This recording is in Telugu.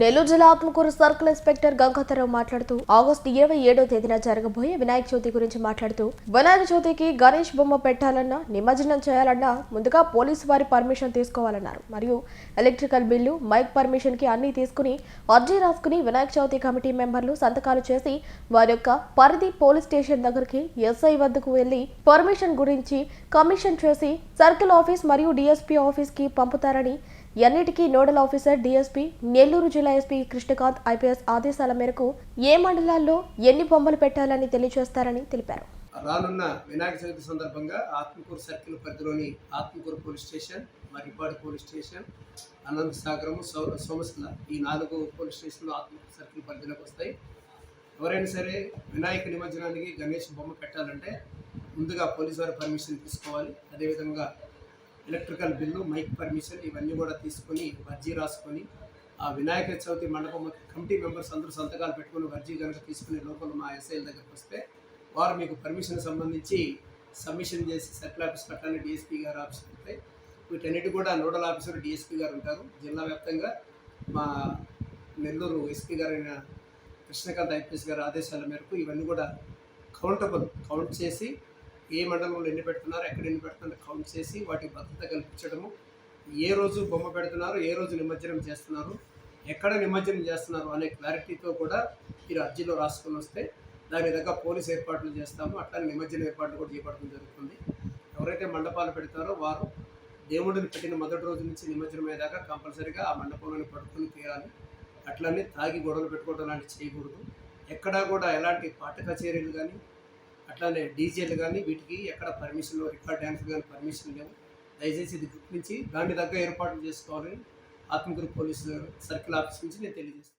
నెల్లూరు జిల్లా ఆత్మకూరు సర్కిల్ ఇన్స్పెక్టర్ గంగాధరరావు మాట్లాడుతూ ఆగస్టు ఇరవై ఏడో తేదీన జరగబోయే వినాయక చవితి గురించి మాట్లాడుతూ వినాయక చవితికి గణేష్ బొమ్మ పెట్టాలన్నా నిమజ్జనం చేయాలన్నా ముందుగా పోలీసు వారి పర్మిషన్ తీసుకోవాలన్నారు. మరియు ఎలక్ట్రికల్ బిల్లు మైక్ పర్మిషన్కి అన్ని తీసుకుని అర్జీ రాసుకుని వినాయక చవితి కమిటీ మెంబర్లు సంతకాలు చేసి వారి యొక్క పరిధి పోలీస్ స్టేషన్ దగ్గరికి ఎస్ఐ వద్దకు వెళ్ళి పర్మిషన్ గురించి కమిషన్ చేసి సర్కిల్ ఆఫీస్ మరియు డిఎస్పీ ఆఫీస్కి పంపుతారని ఎన్నిటికీ నోడల్ ఆఫీసర్ డిఎస్పీ నెల్లూరు జిల్లా ఎస్పీ కృష్ణకాంత్ ఐపీఎస్ ఆదేశాల మేరకు ఏ మండలాల్లో ఎన్ని బొమ్మలు పెట్టాలని తెలియజేస్తారని తెలిపారు. రానున్న వినాయక చవితి సందర్భంగా ఆత్మకూరు సర్కిల్ పరిధిలోని Atmakur police station Marripadu police station Ananthasagaram so ఈ నాలుగు పోలీస్ స్టేషన్లు ఆత్మకూరు సర్కిల్ పరిధిలోకి వస్తాయి. ఎవరైనా సరే వినాయక నిమజ్జనానికి గణేష్ బొమ్మ పెట్టాలంటే ముందుగా పోలీసు వారి పర్మిషన్ తీసుకోవాలి. అదేవిధంగా ఎలక్ట్రికల్ బిల్లు మైక్ పర్మిషన్ ఇవన్నీ కూడా తీసుకొని వర్జీ రాసుకొని ఆ వినాయక చవితి మండపం కమిటీ మెంబర్స్ అందరూ సంతకాలు పెట్టుకుని వర్జీ కనుక తీసుకునే లోపల మా ఎస్ఐల దగ్గరకు వస్తే వారు మీకు పర్మిషన్ సంబంధించి సబ్మిషన్ చేసి సర్కిల్ ఆఫీస్ పెట్టాలని డిఎస్పీ గారు ఆఫీస్ పెడితే వీటన్నిటి కూడా నోడల్ ఆఫీసర్ డిఎస్పీ గారు ఉంటారు. జిల్లా వ్యాప్తంగా మా నెల్లూరు ఎస్పీ గారైన కృష్ణకాంత్ ఐపీఎస్ గారి ఆదేశాల మేరకు ఇవన్నీ కూడా కౌంటబుల్ కౌంట్ చేసి ఏ మండలంలో ఎన్ని పెడుతున్నారు ఎక్కడ ఎన్ని పెడుతున్నారు కౌంట్ చేసి వాటికి భద్రత కల్పించడము. ఏ రోజు బొమ్మ పెడుతున్నారు ఏ రోజు నిమజ్జనం చేస్తున్నారు ఎక్కడ నిమజ్జనం చేస్తున్నారు అనే క్లారిటీతో కూడా మీరు అర్జీలో రాసుకొని వస్తే దాని దగ్గర పోలీస్ ఏర్పాట్లు చేస్తాము అట్లానే నిమజ్జన ఏర్పాట్లు కూడా చేపట్టడం జరుగుతుంది. ఎవరైతే మండపాలు పెడతారో వారు దేవుడిని పెట్టిన మొదటి రోజు నుంచి నిమజ్జనం అయ్యేదాకా కంపల్సరీగా ఆ మండపంలోని పడుకొని తీరాలి. అట్లనే తాగి గొడవలు పెట్టుకోవడం లాంటివి చేయకూడదు. ఎక్కడా కూడా ఎలాంటి పాట కచేరీలు కానీ అట్లానే డీజేలు కానీ వీటికి ఎక్కడ పర్మిషన్ రికార్డ్ డ్యాన్స్ కానీ పర్మిషన్ లేవు దయచేసి ఇది గుర్తించి దాన్ని దగ్గర ఏర్పాట్లు చేసుకోవాలని ఆత్మకూరు పోలీసు సర్కిల్ ఆఫీస్ నుంచి నేను తెలియజేస్తాను